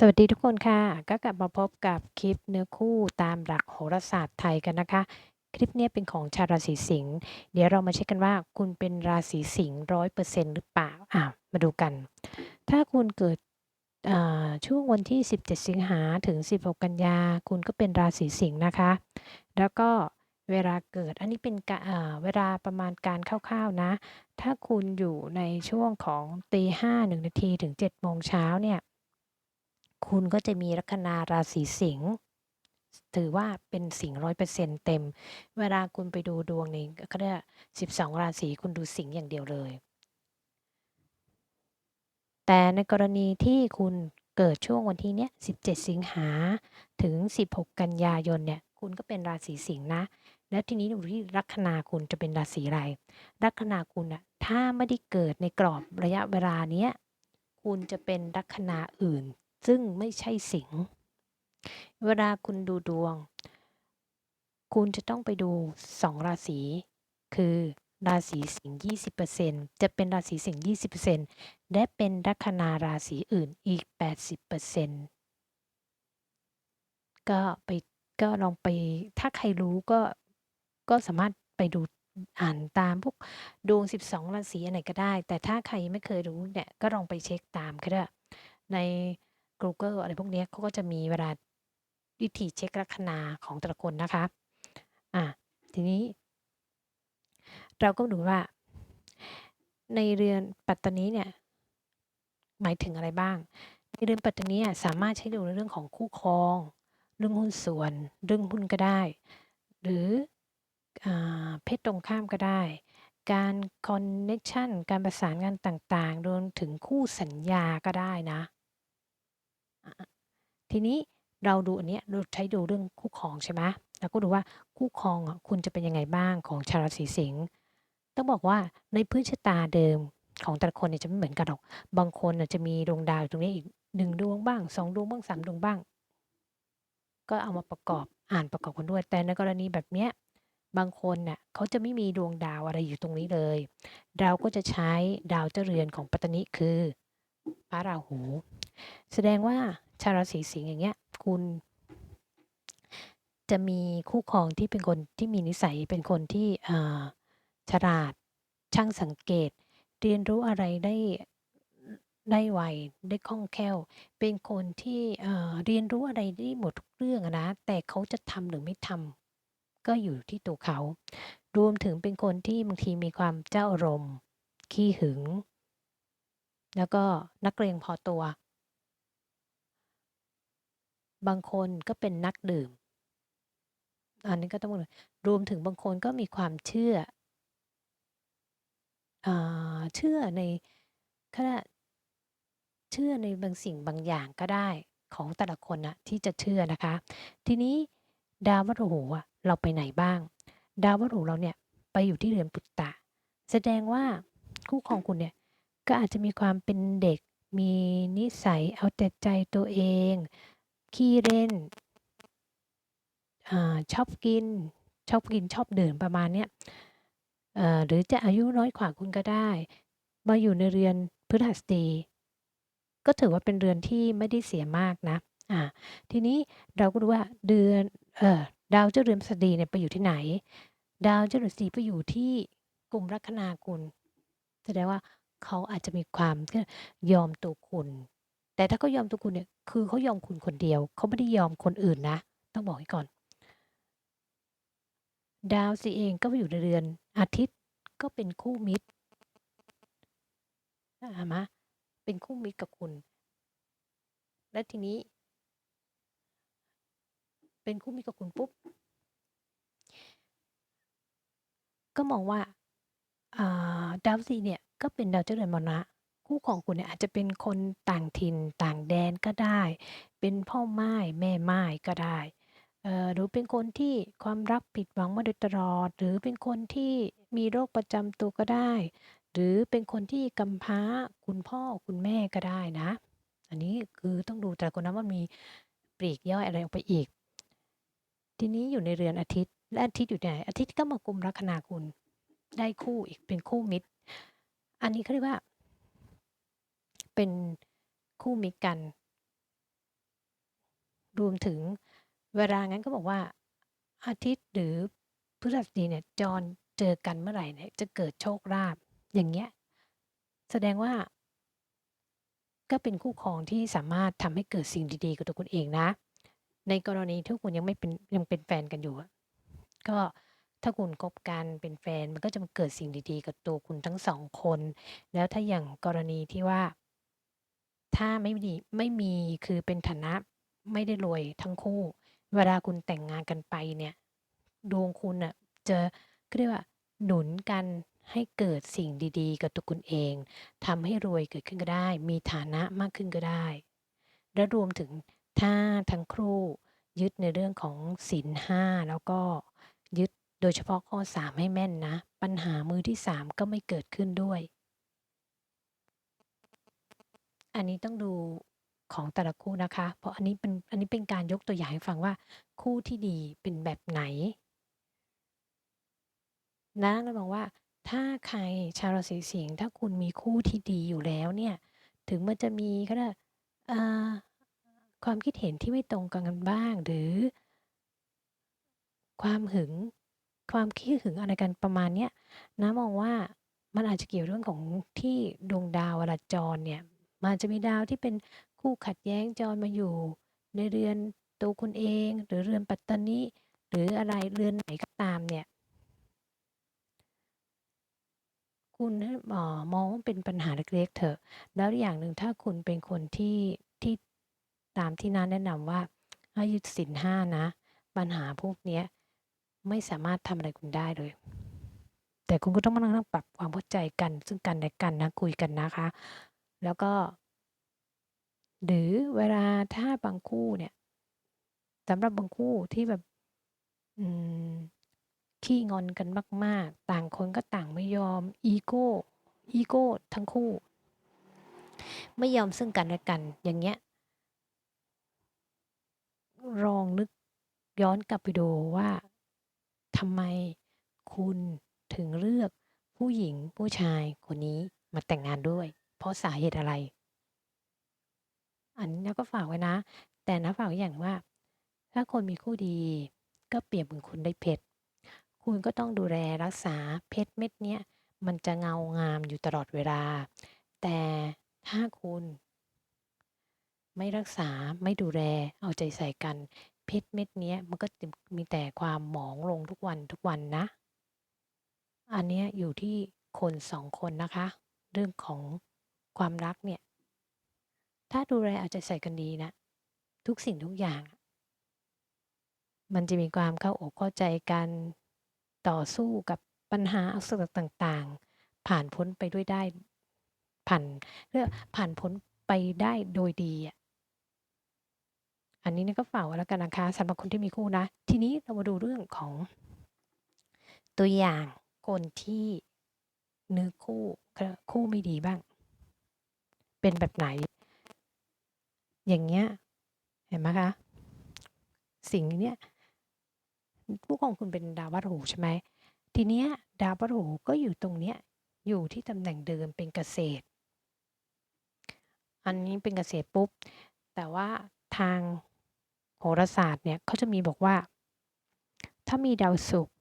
สวัสดีทุกคนค่ะ ก็กลับมาพบกับคลิปเนื้อคู่ตามหลักโหราศาสตร์ไทยกันนะคะ คลิปนี้เป็นของชาวราศีสิงห์เดี๋ยวเรามาเช็คกันว่าคุณเป็นราศีสิงห์ร้อยเปอร์เซ็นต์หรือเปล่าอะมาดูกัน ถ้าคุณเกิดช่วงวันที่ 17 สิงหาถึง 16 กันยา คุณก็เป็นราศีสิงห์นะคะ แล้วก็เวลาเกิดอันนี้เป็นเวลาประมาณการคร่าวๆนะ ถ้าคุณอยู่ในช่วงของตีห้าหนึ่งนาทีถึง7โมงเช้าเนี่ย คุณก็จะมีลัคนาราศีสิงห์ถือว่าเป็นสิงห์ร้อยเปอร์เซ็นต์เต็ม เวลาคุณไปดูดวงนี่ก็ได้สิบสองราศีคุณดูสิงห์อย่างเดียวเลย แต่ในกรณีที่คุณเกิดช่วงวันที่เนี้ย17สิงหาถึง16กันยายนเนี่ยคุณก็เป็นราศีสิงห์นะ แล้วทีนี้ดูที่ลัคนาคุณจะเป็นราศีอะไรลัคนาคุณอะถ้าไม่ได้เกิดในกรอบระยะเวลาเนี้ยคุณจะเป็นลัคนาอื่น ซึ่งไม่ใช่สิง เวลาคุณดูดวง คุณจะต้องไปดูสองราศี คือราศีสิงห์20%จะเป็นราศีสิงห์20%และเป็นลัคนาราศีอื่นอีก 80%ก็ไปก็ลองไปถ้าใครรู้ก็ก็สามารถไปดูอ่านตามพวกดวง 12 ราศีอะไรก็ได้ แต่ถ้าใครไม่เคยรู้เนี่ย ก็ลองไปเช็คตามก็ได้ใน Google อะไรพวกนี้เขาก็จะมีเวลาวิธีเช็คลัคนาของแต่ละคนนะคะอะทีนี้ เราก็ดูว่า ในเรือนปัตตานีเนี่ยหมายถึงอะไรบ้าง ในเรือนปัตตานีสามารถใช้ดูในเรื่องของคู่ครอง เรื่องหุ้นส่วน เรื่องหุ้นก็ได้ หรือเพศตรงข้ามก็ได้ การคอนเน็ชันการประสานงานต่างๆรวมถึงคู่สัญญาก็ได้นะ ทีนี้เราดูอันนี้เราใช้ดูเรื่องคู่ครองใช่ไหมแล้วก็ดูว่าคู่ครองคุณจะเป็นยังไงบ้างของชาวราศีสิงห์ต้องบอกว่าในพื้นชะตาเดิมของแต่ละคนเนี่ยจะไม่เหมือนกันหรอก บางคนจะมีดวงดาวตรงนี้อีกหนึ่งดวงบ้างสองดวงบ้างสามดวงบ้าง ก็เอามาประกอบอ่านประกอบกันด้วย แต่ในกรณีแบบเนี้ยบางคนเน่ยเขาจะไม่มีดวงดาวอะไรอยู่ตรงนี้เลย เราก็จะใช้ดาวเจเรือนของปัตตนิคือพระราหู แสดงว่าชาวราศีสิงห์อย่างเงี้ย คุณจะมีคู่ครองที่เป็นคนที่มีนิสัยเป็นคนที่ฉลาดช่างสังเกต เรียนรู้อะไรได้ได้ไวได้คล่องแคล่ว เป็นคนที่เรียนรู้อะไรได้หมดทุกเรื่องนะ แต่เขาจะทำหรือไม่ทำก็อยู่ที่ตัวเขา รวมถึงเป็นคนที่บางทีมีความเจ้าอารมณ์ขี้หึง แล้วก็นักเกรงพอตัว บางคนก็เป็นนักดื่ม อันนี้ก็ต้องรวมถึงบางคนก็มีความเชื่ออเชื่อในขณะเชื่อในบางสิ่งบางอย่างก็ได้ของแต่ละคนนะที่จะเชื่อนะคะ ทีนี้ดาววัตถุอะเราไปไหนบ้าง ดาววัตถุเราเนี่ยไปอยู่ที่เรือนปุตตะ แสดงว่าคู่ครองคุณเนี่ยก็อาจจะมีความเป็นเด็ก มีนิสัยเอาแต่ใจตัวเอง ขี้เล่นอชอบกิน ชอบกินชอบดื่มประมาณเนี้ยหรือจะอายุน้อยกว่าคุณก็ได้ มาอยู่ในเรือนพฤหัสบดีก็ถือว่าเป็นเรือนที่ไม่ได้เสียมากนะอ่าทีนี้เราก็ดูว่าเดือนเออดาวเจ้าเรือนพฤหัสดีเนี่ยไปอยู่ที่ไหน ดาวเจ้าเรือนพฤหัสดีไปอยู่ที่กลุ่มลัคนาคุณแสดงว่าเขาอาจจะมีความยอมตัวคุณ แต่ถ้าเขายอมตัวคุณเนี่ย คือเขายอมคุณคนเดียว เขาไม่ได้ยอมคนอื่นนะ ต้องบอกให้ก่อน ดาวสีเองก็ไปอยู่ในเรือน อาทิตย์ก็เป็นคู่มิตรนะมะเป็นคู่มิตรกับคุณ และทีนี้ เป็นคู่มิตรกับคุณปุ๊บ ก็มองว่าดาวสีเนี่ย ก็เป็นดาวเจริญมรณะ คู่ของคุณเนี่ยอาจจะเป็นคนต่างถิ่นต่างแดนก็ได้ เป็นพ่อไม้แม่ไม้ก็ได้หรือเป็นคนที่ความรักผิดหวังมาโดยตลอด หรือเป็นคนที่มีโรคประจำตัวก็ได้ หรือเป็นคนที่กำพร้าคุณพ่อคุณแม่ก็ได้นะ อันนี้คือต้องดูแต่คนนั้นว่ามีปลีกย่อยอะไรออกไปอีก ทีนี้อยู่ในเรือนอาทิตย์ และอาทิตย์อยู่ไหนอาทิตย์ก็มากุมลัคนาคุณ ได้คู่อีกเป็นคู่มิตร อันนี้เขาเรียกว่า เป็นคู่มิตรกัน รวมถึงเวลางั้นก็บอกว่า อาทิตย์หรือพฤหัสบดีเนี่ยจรเจอกันเมื่อไหร่เนี่ยจะเกิดโชคลาภอย่างเงี้ยแสดงว่า ก็เป็นคู่ครองที่สามารถทำให้เกิดสิ่งดีๆกับตัวคุณเองนะ ในกรณีที่คุณยังไม่เป็นยังเป็นแฟนกันอยู่ ก็ถ้าคุณคบกันเป็นแฟนมันก็จะมาเกิดสิ่งดีๆ กับตัวคุณทั้งสองคน แล้วถ้าอย่างกรณีที่ว่า ถ้าไม่มี ไม่มี คือเป็นฐานะ ไม่ได้รวยทั้งคู่ เวลาคุณแต่งงานกันไปเนี่ย ดวงคุณน่ะจะเรียกว่า หนุนกันให้เกิดสิ่งดี ๆ กับตัวคุณเอง ทำให้รวยเกิดขึ้นก็ได้ มีฐานะมากขึ้นก็ได้ และรวมถึง ถ้าทั้งคู่ยึดในเรื่องของศีลห้าแล้วก็ยึดโดยเฉพาะข้อ 3 ให้แม่นนะ ปัญหามือที่ 3 ก็ไม่เกิดขึ้นด้วย อันนี้ต้องดูของแต่ละคู่นะคะ เพราะอันนี้เป็นอันนี้เป็นการยกตัวอย่างให้ฟังว่า คู่ที่ดีเป็นแบบไหน นะเราบอกว่า ถ้าใครชาวราศีสิงห์ถ้าคุณมีคู่ที่ดีอยู่แล้วเนี่ย ถึงมันจะมีก็ได้อ่าความคิดเห็นที่ไม่ตรงกันกันบ้าง หรือ ความหึง ความขี้หึงอะไรกันประมาณเนี้ยนะมองว่ามันอาจจะเกี่ยวเรื่องของที่ดวงดาวเวลาจรเนี่ย มันจะมีดาวที่เป็นคู่ขัดแย้งจรมาอยู่ ในเรือนตัวคุณเอง หรือเรือนปัตตานีหรืออะไรเรือนไหนก็ตามเนี่ย คุณห้เอ่อมองว่าเป็นปัญหาเล็กๆเถอะ แล้วอย่างหนึ่งถ้าคุณเป็นคนที่ที่ตามที่น้าแนะนำว่าให้ยึดศีลห้านะ ปัญหาพวกเนี้ยไม่สามารถทำอะไรคุณได้เลย แต่คุณก็ต้องมานั่งปรับความเข้าใจกัน ซึ่งกันและกันนะคุยกันนะคะ แล้วก็ หรือเวลาถ้าบางคู่เนี่ยสำหรับบางคู่ที่แบบขี้งอนกันมาก ๆ ต่างคนก็ต่างไม่ยอม อีโก้ อีโก้ ทั้งคู่ ไม่ยอมซึ่งกันและกัน อย่างเงี้ยลองนึกย้อนกลับไปดูว่าทำไมคุณถึงเลือกผู้หญิงผู้ชายคนนี้มาแต่งงานด้วย เพราะสาเหตุอะไร อันนี้ก็ฝากไว้นะ แต่นะฝากไว้อย่างว่า ถ้าคนมีคู่ดี ก็เปรียบเหมือนคุณได้เพชร คุณก็ต้องดูแลรักษาเพชรเม็ดเนี้ยมันจะเงางามอยู่ตลอดเวลา แต่ถ้าคุณไม่รักษาไม่ดูแลเอาใจใส่กัน เพชรเม็ดเนี้ยมันก็มีแต่ความหมองลงทุกวันทุกวันนะ อันนี้อยู่ที่คนสองคนนะคะ เรื่องของ ความรักเนี่ย ถ้าดูแลเอาใจใส่กันดีนะทุกสิ่งทุกอย่าง มันจะมีความเข้าอกเข้าใจกันต่อสู้กับปัญหาอุปสรรคต่างๆ ผ่านพ้นไปด้วยได้ผ่านเรียกผ่านพ้นไปได้โดยดีอะอันนี้เนี่ยก็ฝากไว้แล้วกันนะคะสำหรับคนที่มีคู่นะ ทีนี้เรามาดูเรื่องของ ตัวอย่างคนที่เนื้อคู่คู่ไม่ดีบ้าง เป็นแบบไหน อย่างเงี้ย เห็นไหมคะ สิ่งเนี้ยคู่ของคุณเป็นดาวพฤหัสใช่ไหม ทีเนี้ยดาวพฤหัสก็อยู่ตรงเนี้ย อยู่ที่ตำแหน่งเดิมเป็นเกษตร อันนี้เป็นเกษตรปุ๊บ แต่ว่าทางโหราศาสตร์เนี่ยเขาจะมีบอกว่า ถ้ามีดาวศุกร์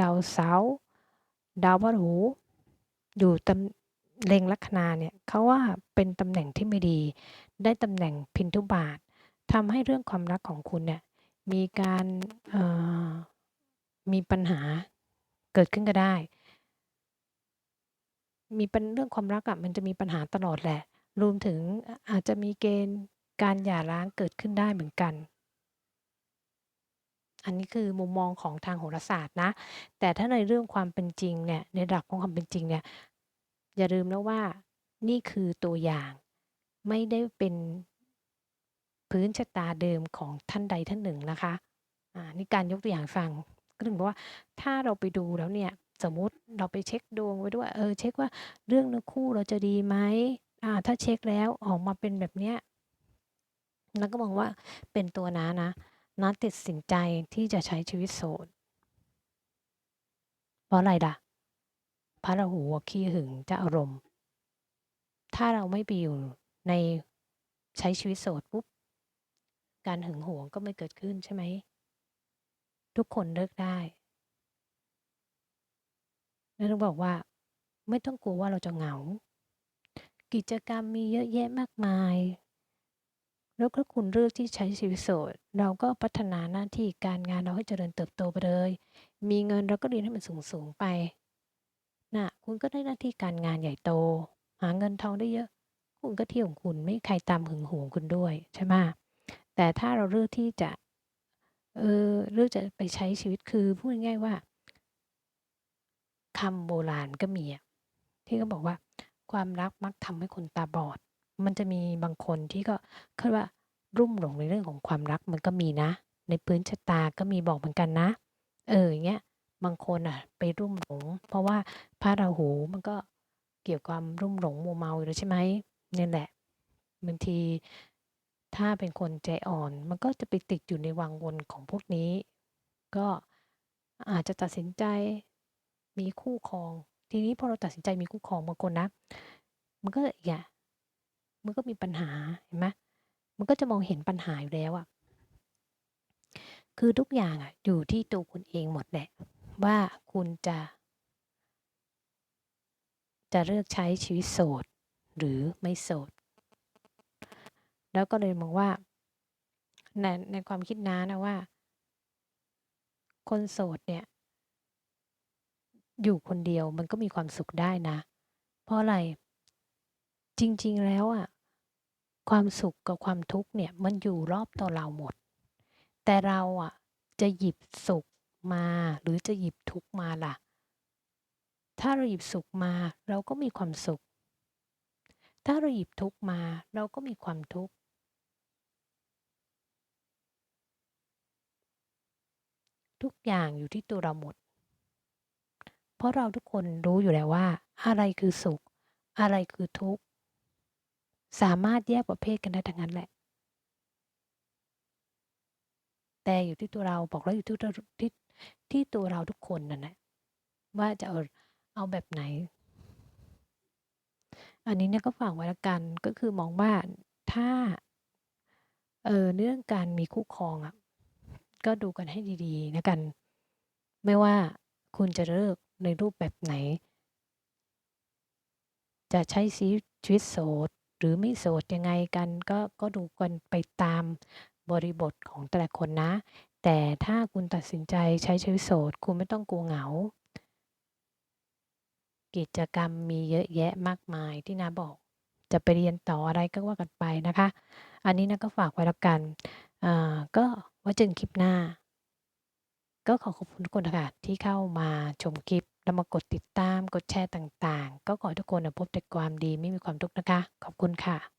ดาวเสาร์ดาวพฤหัสอยู่ตำ เล็งลัคนาเนี่ยเขาว่าเป็นตำแหน่งที่ไม่ดี ได้ตำแหน่งพินทุบาททำให้เรื่องความรักของคุณเนี่ยมีการมีปัญหาเกิดขึ้นก็ได้ มีเป็นเรื่องความรักอะมันจะมีปัญหาตลอดแหละ รวมถึงอาจจะมีเกณฑ์การหย่าร้างเกิดขึ้นได้เหมือนกัน อันนี้คือมุมมองของทางโหราศาสตร์นะ แต่ถ้าในเรื่องความเป็นจริงเนี่ยในหลักของความเป็นจริงเนี่ย อย่าลืมนะว่านี่คือตัวอย่างไม่ได้เป็นพื้นชะตาเดิมของท่านใดท่านหนึ่งนะคะอ่านี่การยกตัวอย่างฟังก็ถึงบอกว่าถ้าเราไปดูแล้วเนี่ยสมมติเราไปเช็คดวงไว้ด้วยเออเช็คว่าเรื่องเนื้อคู่เราจะดีไหมอ่าถ้าเช็คแล้วออกมาเป็นแบบเนี้ยแล้วก็มองว่าเป็นตัวน้านะน้าตัดสินใจที่จะใช้ชีวิตโสดเพราะอะไรล่ะ พระราหูขี้หึงเจ้าอารมณ์ ถ้าเราไม่ไปอยู่ในใช้ชีวิตโสดปุ๊บ การหึงหวงก็ไม่เกิดขึ้นใช่ไหม ทุกคนเลิกได้แล้วต้องบอกว่า ไม่ต้องกลัวว่าเราจะเหงา กิจกรรมมีเยอะแยะมากมาย แล้วถ้าคุณเลือกที่ใช้ชีวิตโสด เราก็พัฒนาหน้าที่การงานเราให้เจริญเติบโตไปเลย มีเงินเราก็เรียนให้มันสูงๆไป น่ะ คุณก็ได้หน้าที่การงานใหญ่โต หาเงินทองได้เยอะ คุณก็เที่ยวของคุณ ไม่มีใครตามหึงหวงคุณด้วย ใช่ไหม แต่ถ้าเราเลือกที่จะ เออ เลือกจะไปใช้ชีวิต คือพูดง่าย ๆ ว่า คำโบราณก็มีอะ ที่เขาบอกว่า ความรักมักทำให้คนตาบอด มันจะมีบางคนที่ก็คือว่ารุ่มหลงในเรื่องของความรัก มันก็มีนะ ในพื้นชะตาก็มีบอกเหมือนกันนะ เออ อย่างเงี้ย บางคนอะ ไปรุ่มหลง เพราะว่าพระราหูมันก็เกี่ยวกับความรุ่มหลงมัวเมาอยู่แล้วใช่ไหมนี่แหละบางทีถ้าเป็นคนใจอ่อน มันก็จะไปติดอยู่ในวังวนของพวกนี้ ก็อาจจะตัดสินใจมีคู่ครอง ทีนี้พอเราตัดสินใจมีคู่ครองบางคนนะมันก็อย่ามันก็มีปัญหาเห็นไหมมันก็จะมองเห็นปัญหาอยู่แล้วอะคือทุกอย่างอะอยู่ที่ตัวคุณเองหมดแหละ ว่าคุณจะ จะเลือกใช้ชีวิตโสด หรือไม่โสด แล้วก็เลยมองว่า ในในความคิดน้านะว่า คนโสดเนี่ย อยู่คนเดียวมันก็มีความสุขได้นะ เพราะอะไร จริง ๆ แล้วอะความสุขกับความทุกข์เนี่ยมันอยู่รอบตัวเราหมด แต่เราอะจะหยิบสุข มาหรือจะหยิบทุกมาล่ะ ถ้าเราหยิบสุขมาเราก็มีความสุข ถ้าเราหยิบทุกมาเราก็มีความทุกข์ ทุกอย่างอยู่ที่ตัวเราหมด เพราะเราทุกคนรู้อยู่แล้วว่า อะไรคือสุข อะไรคือทุกข์ สามารถแยกประเภทกันได้ทั้งนั้นแหละแต่อยู่ที่ตัวเราบอกแล้วอยู่ที่ที่ ที่ตัวเราทุกคนนั่นแหละว่าจะเอาเอาแบบไหน อันนี้เนี่ยก็ฝากไว้ละกันก็คือมองว่าถ้าเอ่อเรื่องการมีคู่ครองอะก็ดูกันให้ดีๆแล้วกัน ไม่ว่าคุณจะเลือกในรูปแบบไหน จะใช้ชีวิตชีวิตโสดหรือไม่โสดยังไงกันก็ก็ดูกันไปตามบริบทของแต่ละคนนะ แต่ถ้าคุณตัดสินใจใช้ชีวิตโสด คุณไม่ต้องกลัวเหงา กิจกรรมมีเยอะแยะมากมายที่น้าบอก จะไปเรียนต่ออะไรก็ว่ากันไปนะคะ อันนี้นะก็ฝากไว้แล้วกันอ่าก็ไว้เจอกันคลิปหน้า ก็ขอขอบคุณทุกคนนะคะที่เข้ามาชมคลิปแล้วมากดติดตามกดแชร์ต่างๆ ก็ขอให้ทุกคนพบแต่ความดีไม่มีความทุกข์นะคะ ขอบคุณค่ะ